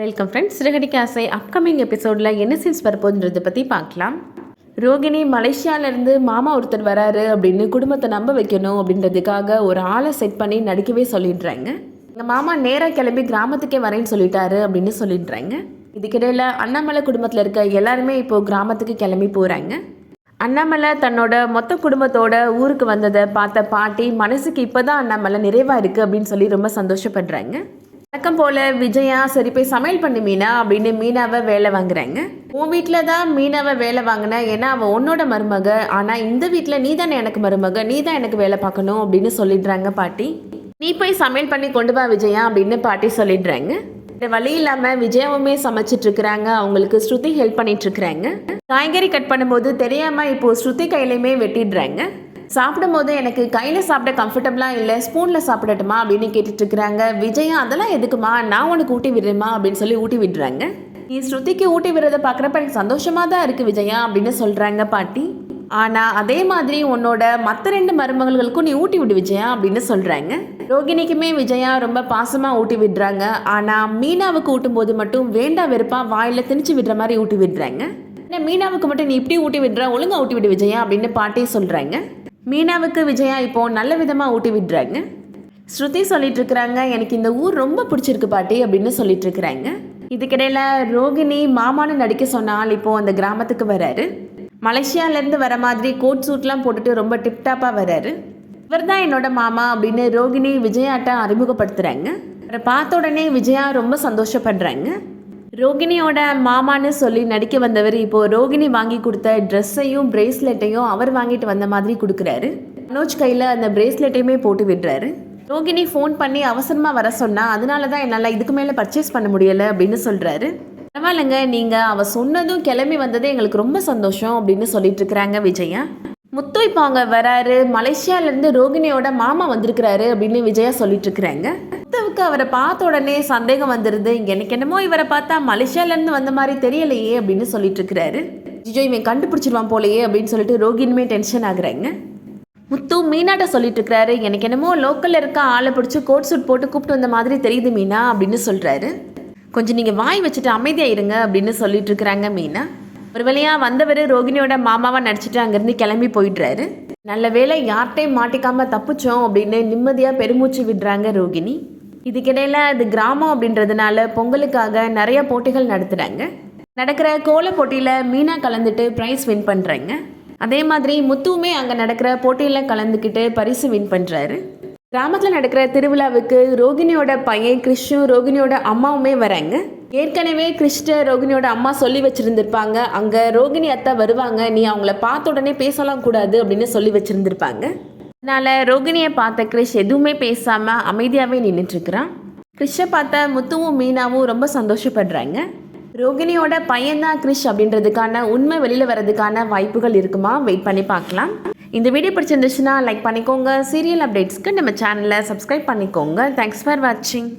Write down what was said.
Welcome friends சிறுகடிக்கு ஆசை upcoming எபிசோடில் என்ன சீன்ஸ் வரப்போகுதுன்றதை பற்றி பார்க்கலாம். ரோகிணி மலேசியாவிலேருந்து மாமா ஒருத்தர் வராரு அப்படின்னு குடும்பத்தை நம்ப வைக்கணும் அப்படின்றதுக்காக ஒரு ஆளை செட் பண்ணி நடிக்கவே சொல்லிடுறாங்க. எங்கள் மாமா நேராக கிளம்பி கிராமத்துக்கே வரேன்னு சொல்லிட்டாரு அப்படின்னு சொல்லிடுறாங்க. இதுக்கிடையில் அண்ணாமலை குடும்பத்தில் இருக்க எல்லாருமே இப்போது கிராமத்துக்கு கிளம்பி போகிறாங்க அண்ணாமலை தன்னோட மொத்த குடும்பத்தோட ஊருக்கு வந்ததை பார்த்த பாட்டி மனசுக்கு இப்போ தான் அண்ணாமலை நிறைவாக இருக்குது அப்படின்னு சொல்லி ரொம்ப சந்தோஷப்படுறாங்க. வழக்கம் போல் விஜயா சரி போய் சமையல் பண்ணு மீனா அப்படின்னு மீனாவை வேலை வாங்குறாங்க. உன் வீட்டில் தான் மீனாவை வேலை வாங்கின ஏன்னா அவள் உன்னோட மருமக. ஆனால் இந்த வீட்டில் நீ தானே எனக்கு மருமக நீ தான் எனக்கு வேலை பார்க்கணும் அப்படின்னு சொல்லிடுறாங்க பாட்டி. நீ போய் சமையல் பண்ணி கொண்டு வா விஜயா அப்படின்னு பாட்டி சொல்லிடுறாங்க. இந்த வழி இல்லாமல் விஜயாவுமே சமைச்சிட்டு இருக்கிறாங்க அவங்களுக்கு ஸ்ருதி ஹெல்ப் பண்ணிட்டு இருக்கிறாங்க. காய்கறி கட் பண்ணும்போது தெரியாமல் இப்போ ஸ்ருதி கையிலையுமே வெட்டிடுறாங்க. சாப்பிடும் போது எனக்கு கையில் சாப்பிட கம்ஃபர்டபுளாக இல்லை ஸ்பூனில் சாப்பிடட்டுமா அப்படின்னு கேட்டுட்டு இருக்கிறாங்க விஜயா அதெல்லாம் எதுக்குமா? நான் உனக்கு ஊட்டி விடுறேம்மா அப்படின்னு சொல்லி ஊட்டி விடுறாங்க. நீ ஸ்ருதிக்கு ஊட்டி விடுறதை பார்க்குறப்ப எனக்கு சந்தோஷமாக தான் இருக்குது விஜயா அப்படின்னு சொல்கிறாங்க பாட்டி. ஆனால் அதே மாதிரி உன்னோட மற்ற ரெண்டு மருமகள்களுக்கும் நீ ஊட்டி விடு விஜயா அப்படின்னு சொல்கிறாங்க ரோகிணிக்குமே விஜயா ரொம்ப பாசமாக ஊட்டி விடுறாங்க. ஆனால் மீனாவுக்கு ஊட்டும்போது மட்டும் வேண்டா வெறுப்பா வாயில் திணிச்சு விடுற மாதிரி ஊட்டி விடுறாங்க. ஏன்னா மீனாவுக்கு மட்டும் நீ இப்படி ஊட்டி விடுற? ஒழுங்கா ஊட்டி விடு விஜயா அப்படின்னு பாட்டி சொல்கிறாங்க மீனாவுக்கு விஜயா இப்போ நல்ல விதமாக ஊட்டி விடுறாங்க. ஸ்ருதி சொல்லிட்டு இருக்கிறாங்க எனக்கு இந்த ஊர் ரொம்ப பிடிச்சிருக்கு பாட்டி அப்படின்னு சொல்லிட்டு இருக்கிறாங்க இதுக்கிடையில ரோகிணி மாமான்னு நடிக்க சொன்னால் இப்போ அந்த கிராமத்துக்கு வராரு. மலேசியாலேருந்து வர மாதிரி கோட் சூட்லாம் போட்டுட்டு ரொம்ப டிப்டாப்பாக வராரு. இவர் தான் என்னோட மாமா அப்படின்னு ரோகிணி விஜயாட்ட அறிமுகப்படுத்துகிறாங்க அவரை பார்த்த உடனே விஜயா ரொம்ப சந்தோஷப்படுறாங்க. ரோகிணியோட மாமான்னு சொல்லி நடிக்க வந்தவர் இப்போ ரோகிணி வாங்கி கொடுத்த ட்ரெஸ்ஸையும் பிரேஸ்லெட்டையும் அவர் வாங்கிட்டு வந்த மாதிரி கொடுக்குறாரு. மனோஜ் கையில் அந்த பிரேஸ்லெட்டையுமே போட்டு விடுறாரு. ரோகிணி ஃபோன் பண்ணி அவசரமாக வர சொன்னால் அதனால தான் என்னால் இதுக்கு மேலே பர்ச்சேஸ் பண்ண முடியலை அப்படின்னு சொல்கிறாரு பரவாயில்லைங்க நீங்கள் அவள் சொன்னதும் கிளம்பி வந்ததே எங்களுக்கு ரொம்ப சந்தோஷம் அப்படின்னு சொல்லிட்டு இருக்கிறாங்க விஜயா. முத்து இப்போ அவங்க வராரு. மலேசியாவிலேருந்து ரோகிணியோட மாமா வந்திருக்கிறாரு அப்படின்னு விஜயா சொல்லிட்டு இருக்கிறாங்க முத்துவுக்கு அவரை பார்த்த உடனே சந்தேகம் வந்துடுது எனக்கு என்னமோ இவரை பார்த்தா மலேசியாவிலேருந்து வந்த மாதிரி தெரியலையே அப்படின்னு சொல்லிட்டு இருக்கிறாரு ஜிஜோ இவன் கண்டுபிடிச்சிருவான் போலையே அப்படின்னு சொல்லிட்டு ரோகினுமே டென்ஷன் ஆகுறாங்க. முத்து மீனாட்ட சொல்லிட்டு இருக்கிறாரு எனக்கு என்னமோ லோக்கல்ல இருக்க ஆளை பிடிச்சி கோட் சூட் போட்டு கூப்பிட்டு வந்த மாதிரி தெரியுது மீனா அப்படின்னு சொல்றாரு. கொஞ்சம் நீங்க வாய் வச்சுட்டு அமைதியாயிருங்க அப்படின்னு சொல்லிட்டு இருக்கிறாங்க மீனா. ஒரு வழியாக வந்தவர் ரோகிணியோட மாமாவாக நடிச்சிட்டு அங்கேருந்து கிளம்பி போயிடுறாரு. நல்ல வேளை யார்கிட்டையும் மாட்டிக்காமல் தப்பிச்சோம் அப்படின்னு நிம்மதியாக பெருமூச்சு விடுறாங்க ரோகிணி. இதுக்கிடையில் அது கிராமம் அப்படின்றதுனால பொங்கலுக்காக நிறைய போட்டிகள் நடத்துகிறாங்க நடக்கிற கோல போட்டியில் மீனா கலந்துட்டு ப்ரைஸ் வின் பண்ணுறாங்க அதே மாதிரி முத்துவுமே அங்கே நடக்கிற போட்டியில் கலந்துக்கிட்டு பரிசு வின் பண்ணுறாரு கிராமத்தில் நடக்கிற திருவிழாவுக்கு ரோகிணியோட பையன் கிறிஷும் ரோகிணியோட அம்மாவுமே வராங்க. ஏற்கனவே கிறிஷ்ட ரோகிணியோட அம்மா சொல்லி வச்சுருந்துருப்பாங்க. அங்கே ரோகிணி அத்தை வருவாங்க. நீ அவங்கள பார்த்த உடனே பேசலாம் கூடாது அப்படின்னு சொல்லி வச்சுருந்துருப்பாங்க. அதனால ரோகிணியை பார்த்த கிறிஷ் எதுவுமே பேசாமல் அமைதியாகவே நின்றுட்டுருக்குறான் கிறிஷை பார்த்த முத்துவும் மீனாவும் ரொம்ப சந்தோஷப்படுறாங்க. ரோகிணியோட பையன்தான் கிறிஷ் அப்படின்றதுக்கான உண்மை வெளியில் வரதுக்கான வாய்ப்புகள் இருக்குமா? வெயிட் பண்ணி பார்க்கலாம். இந்த வீடியோ பிடிச்சிருந்துச்சுன்னா லைக் பண்ணிக்கோங்க. சீரியல் அப்டேட்ஸ்க்கு நம்ம சேனலை சப்ஸ்கிரைப் பண்ணிக்கோங்க. தேங்க்ஸ் ஃபார் வாட்சிங்